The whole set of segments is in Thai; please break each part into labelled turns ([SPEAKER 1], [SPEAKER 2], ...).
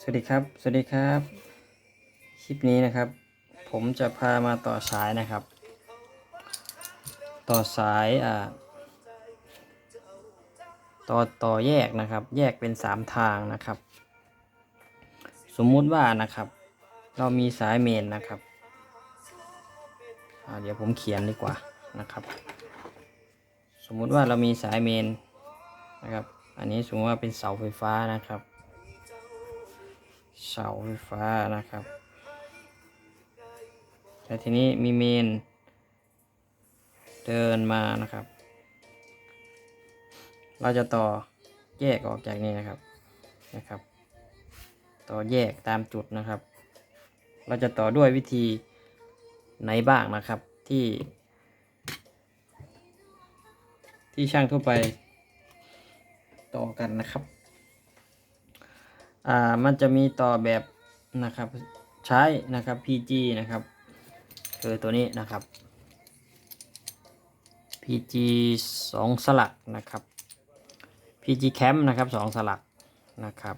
[SPEAKER 1] สวัสดีครับ สวัสดีครับ คลิปนี้นะครับ ผมจะพามาต่อสายนะครับ ต่อสายอ่าต่อต่อแยกนะครับ แยกเป็นสามทางนะครับ สมมุติว่านะครับ เรามีสายเมนนะครับเดี๋ยวผมเขียนดีกว่านะครับ สมมุติว่าเรามีสายเมนนะครับ อันนี้สมมติว่าเป็นเสาไฟฟ้านะครับ เสาไฟฟ้านะครับแล้วทีนี้มีเมน เดินมานะครับ เราจะต่อแยกออกจากนี้นะครับนะครับ ต่อแยกตามจุดนะครับ เราจะต่อด้วยวิธีไหนบ้างนะครับที่ ที่ช่างทั่วไปต่อกันนะครับ อ่ามันจะมีต่อแบบนะครับใช้นะครับ PG นะครับคือตัวนี้นะครับ PG สองสลักนะครับ PG Cam นะครับสองสลักนะครับ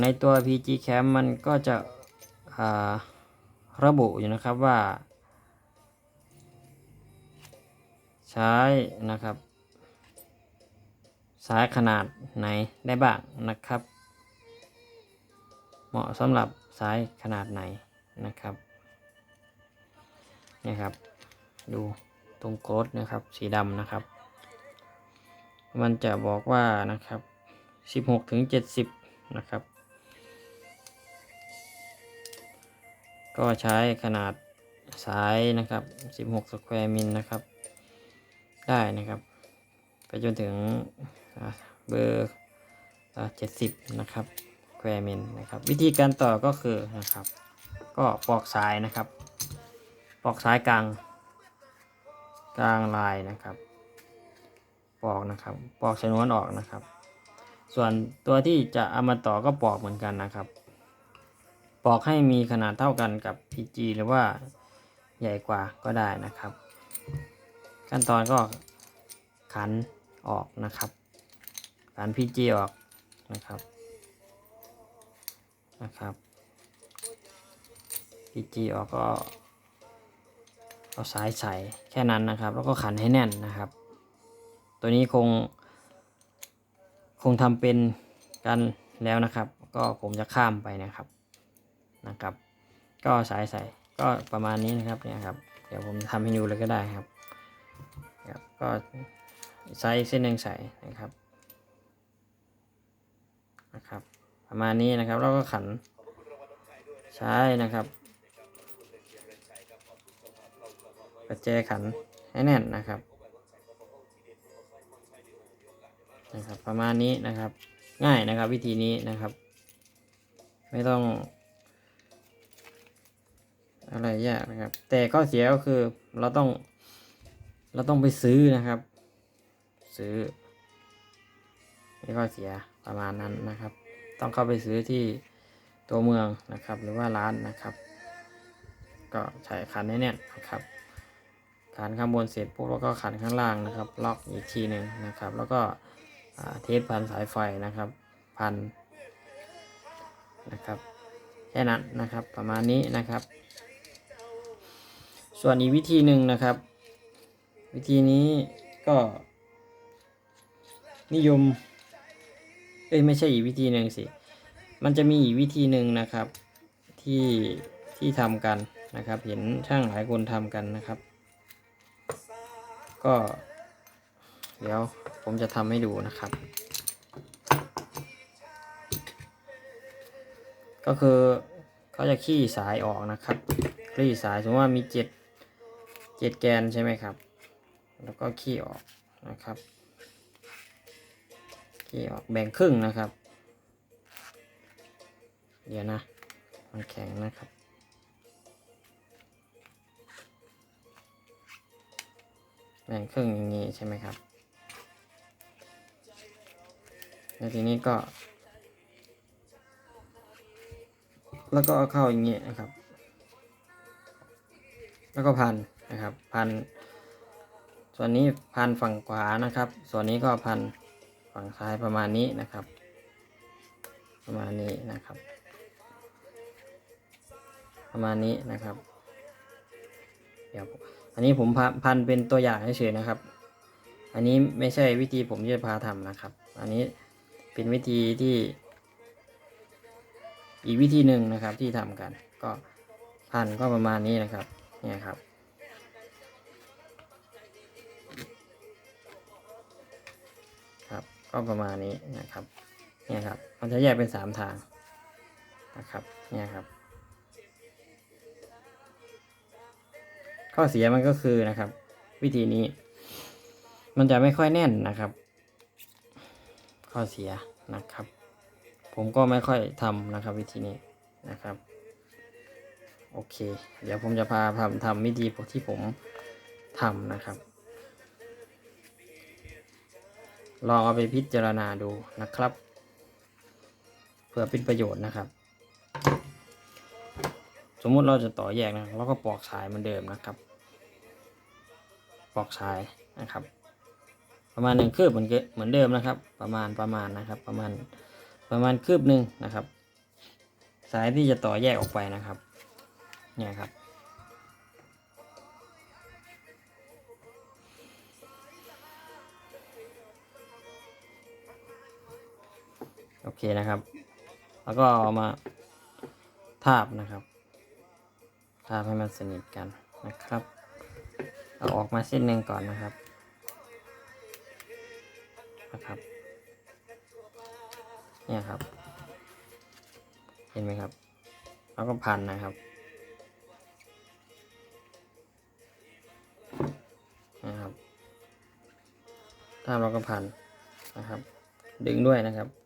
[SPEAKER 1] ในตัว PG Cam มันก็จะระบุอยู่นะครับว่า ใช้นะครับ สายขนาดไหนได้บ้างนะครับ เหมาะสำหรับสายขนาดไหนนะครับนี่ครับ ดูตรงโกดนะครับ สีดำนะครับ มันจะบอกว่านะครับ 16ถึง70 นะครับ ก็ใช้ขนาดสายนะครับ 16 สแควร์มิลนะครับ ได้นะครับ ไปจนถึง เบอร์เจ็ดสิบนะครับแควร์มิลนะครับ วิธีการต่อก็คือนะครับ ก็ปอกสายนะครับ ปอกสายกลาง กลางลายนะครับ ปอกนะครับ ปอกชนวนออกนะครับ ส่วนตัวที่จะเอามาต่อก็ปอกเหมือนกันนะครับ ปอกให้มีขนาดเท่ากันกับ PG หรือว่าใหญ่กว่าก็ได้นะครับ ขั้นตอนก็ขันออกนะครับ ขัน PG ออกนะครับนะครับ PG ออกก็เอาสายใส่แค่นั้นนะครับ แล้วก็ขันให้แน่นนะครับ ตัวนี้คง คงทำเป็นกันแล้วนะครับ ก็ผมจะข้ามไปนะครับนะครับ ก็สายใส่ก็ประมาณนี้นะครับเนี่ยครับ เดี๋ยวผมทำให้ดูเลยก็ได้ครับครับก็ไซส์เส้นหนึ่งใส่นะครับนะครับ ประมาณนี้นะครับ แล้วก็ขัน ใช้นะครับกระแจขันให้แน่นนะครับนะครับ ประมาณนี้นะครับ ง่ายนะครับ วิธีนี้นะครับ ไม่ต้อง อะไรยากนะครับ แต่ข้อเสียก็คือเราต้อง เราต้องไปซื้อนะครับ ซื้อนี่ข้อเสียประมาณนั้นนะครับ ต้องเข้าไปซื้อที่ตัวเมืองนะครับ หรือว่าร้านนะครับ ก็ใช้ขันให้แน่นนะครับขันข้างบนเสร็จปุ๊บแล้วก็ขันข้างล่างนะครับ ล็อกอีกทีหนึ่งนะครับ แล้วก็เทปพันสายไฟนะครับ พันนะครับแค่นั้นนะครับประมาณนี้นะครับ ส่วนอีกวิธีหนึ่งนะครับ วิธีนี้ก็นิยม เอ้ยไม่ใช่อีกวิธีหนึ่งสิ มันจะมีอีกวิธีหนึ่งนะครับที่ที่ทำกันนะครับ เห็นช่างหลายคนทำกันนะครับ ก็ เดี๋ยวผมจะทำให้ดูนะครับ ก็คือเขาจะขี้สายออกนะครับคลี่สายสมมติว่ามีเจ็ดเจ็ดแกนใช่ไหมครับ แล้วก็ขี้ออกนะครับ ขี้ออกแบ่งครึ่งนะครับ เดี๋ยวนะ มันแข็งนะครับแบ่งครึ่งอย่างนี้ใช่ไหมครับ แล้วทีนี้ก็ แล้วก็เอาเข้าอย่างนี้นะครับ แล้วก็พันนะครับ พัน ส่วนนี้พันฝั่งขวานะครับ ส่วนนี้ก็พัน ฝั่งซ้ายประมาณนี้นะครับ ประมาณนี้นะครับ ประมาณนี้นะครับ เดี๋ยวอันนี้ผมพ,พันเป็นตัวอย่างเฉยๆนะครับ อันนี้ไม่ใช่วิธีผมที่จะพาทำนะครับ อันนี้เป็นวิธีที่ อีกวิธีหนึ่งนะครับที่ทำกัน ก็พันก็ประมาณนี้นะครับ เนี่ยครับ ก็ประมาณนี้นะครับเนี่ยครับมันจะแยกเป็นสามทางนะครับเนี่ยครับ ข้อเสียมันก็คือนะครับ วิธีนี้ มันจะไม่ค่อยแน่นนะครับ ข้อเสียนะครับ ผมก็ไม่ค่อยทำนะครับ วิธีนี้นะครับ โอเค เดี๋ยวผมจะพาทำทำวิธีที่ผมทำนะครับ ลองเอาไปพิจารณาดูนะครับ เพื่อเป็นประโยชน์นะครับ สมมุติเราจะต่อแยกนะเราก็ปอกสายเหมือนเดิมนะครับ ปอกสายนะครับ ประมาณหนึ่งคืบเหมือนเหมือนเดิมนะครับ ประมาณประมาณนะครับ ประมาณประมาณคืบหนึ่งนะครับ สายที่จะต่อแยกออกไปนะครับ เนี่ยครับ โอเคนะครับ แล้วก็เอามาทาบนะครับ ทาบให้มันสนิทกันนะครับ เอาออกมาเส้นหนึ่งก่อนนะครับนะครับเนี่ยครับ เห็นไหมครับ แล้วก็พันนะครับนะครับถ้าเราก็พันนะครับ ดึงด้วยนะครับนะครับ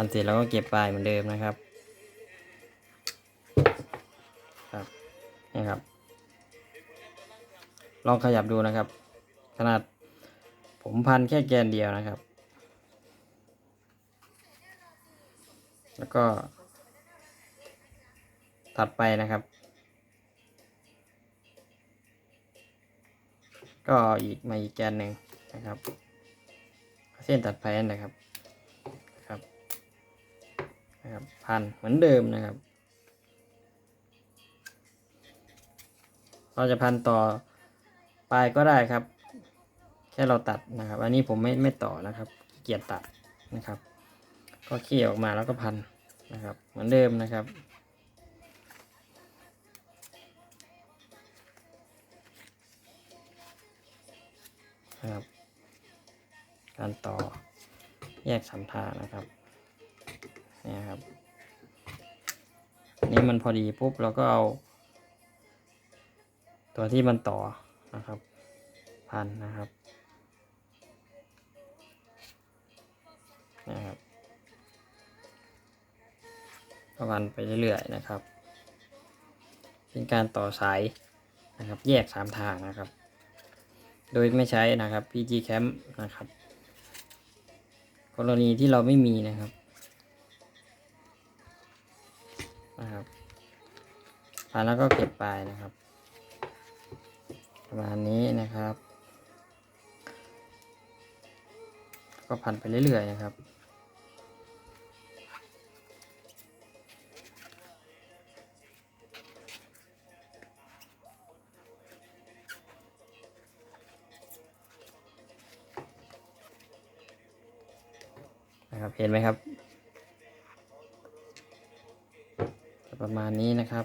[SPEAKER 1] พันเสร็จแล้วก็เก็บปลายเหมือนเดิมนะครับ ครับนี่ครับ ลองขยับดูนะครับ ขนาดผมพันแค่แกนเดียวนะครับ แล้วก็ถัดไปนะครับ ก็อีกมาอีกแกนหนึ่งนะครับ เส้นตัดไปนั่นนะครับ นะครับพันเหมือนเดิมนะครับ เราจะพันต่อปลายก็ได้ครับ แค่เราตัดนะครับ อันนี้ผมไม่ไม่ต่อนะครับเกียจตัดนะครับ ก็ขี้ออกมาแล้วก็พันนะครับ เหมือนเดิมนะครับนะครับ การต่อแยกสามทางนะครับ นี่ครับนนี้มันพอดีปุ๊บเราก็เอา ตัวที่มันต่อนะครับ พันนะครับนะครับก็พันไปเรื่อยๆนะครับ เป็นการต่อสายนะครับ แยกสามทางนะครับ โดยไม่ใช้นะครับ PG Cam นะครับ กรณีที่เราไม่มีนะครับ นะครับพันแล้วก็เก็บปลายนะครับ ประมาณนี้นะครับ ก็พันไปเรื่อยๆนะครับนะครับเห็นไหมครับ ประมาณนี้นะครับ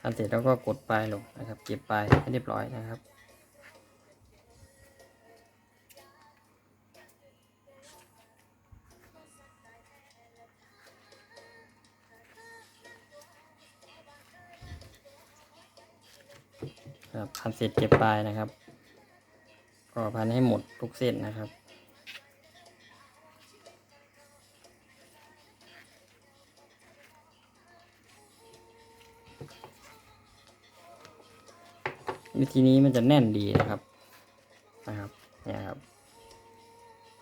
[SPEAKER 1] ทำเสร็จแล้วก็กดปลายลงนะครับ เก็บปลายให้เรียบร้อยนะครับ ครับพันเศษเก็บปลายนะครับก็พันให้หมดทุกเศษนนะครับวิธีนี้มันจะแน่นดีนะครับนะครับเนี่ยครับ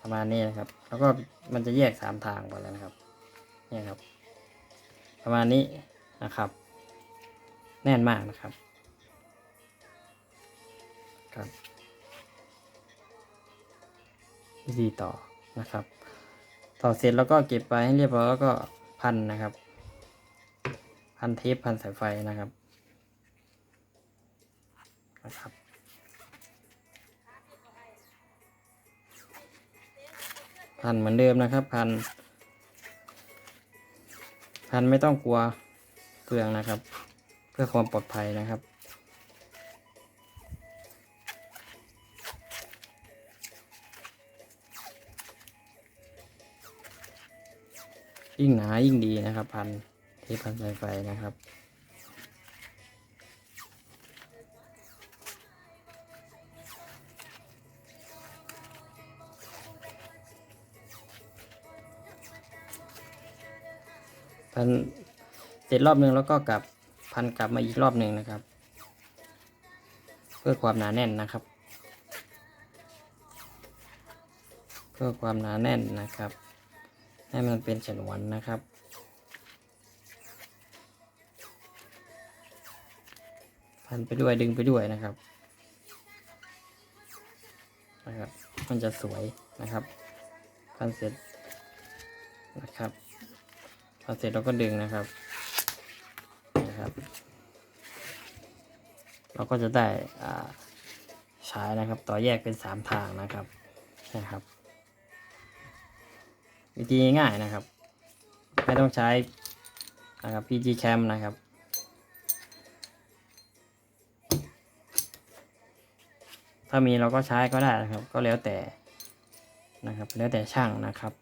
[SPEAKER 1] ประมาณนี้นะครับ แล้วก็มันจะแยกสามทางไปแล้วนะครับเนี่ยครับ ประมาณนี้นะครับ แน่นมากนะครับ ครับวิธีต่อนะครับ ต่อเสร็จแล้วก็เก็บไปให้เรียบร้อยแล้วก็พันนะครับ พันเทปพันสายไฟนะครับนะครับพันเหมือนเดิมนะครับ พัน พันไม่ต้องกลัวเปลืองนะครับ เพื่อความปลอดภัยนะครับ ยิ่งหนายิ่งดีนะครับ พันที่พันสายไฟนะครับ พันเสร็จรอบหนึ่งแล้วก็กลับพันกลับมาอีกรอบหนึ่งนะครับ เพื่อความหนาแน่นนะครับ เพื่อความหนาแน่นนะครับ ให้มันเป็นฉนวนนะครับ พันไปด้วยดึงไปด้วยนะครับนะครับ มันจะสวยนะครับ พันเสร็จนะครับพอเสร็จเราก็ดึงนะครับนะครับ เราก็จะได้อ่าใช้นะครับ ต่อแยกเป็นสามทางนะครับนะครับ วิธีง่ายนะครับ ไม่ต้องใช้นะครับ PG Cam นะครับถ้ามีเราก็ใช้ก็ได้นะครับ ก็แล้วแต่นะครับ แล้วแต่ช่างนะครับ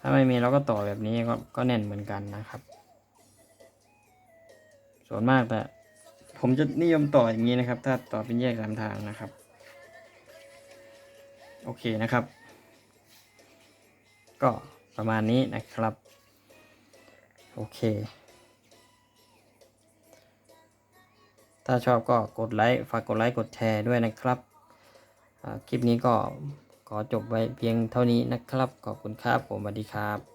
[SPEAKER 1] ถ้าไม่มีเราก็ต่อแบบนี้ก็ก็แน่นเหมือนกันนะครับ ส่วนมากแต่ ผมจะนิยมต่ออย่างนี้นะครับ ถ้าต่อเป็นแยกสามทางนะครับ โอเคนะครับ ก็ประมาณนี้นะครับ โอเค ถ้าชอบก็กดไลค์ฝากกดไลค์กดแชร์ด้วยนะครับ คลิปนี้ก็ขอจบไว้เพียงเท่านี้นะครับ ขอบคุณครับผมสวัสดีครับ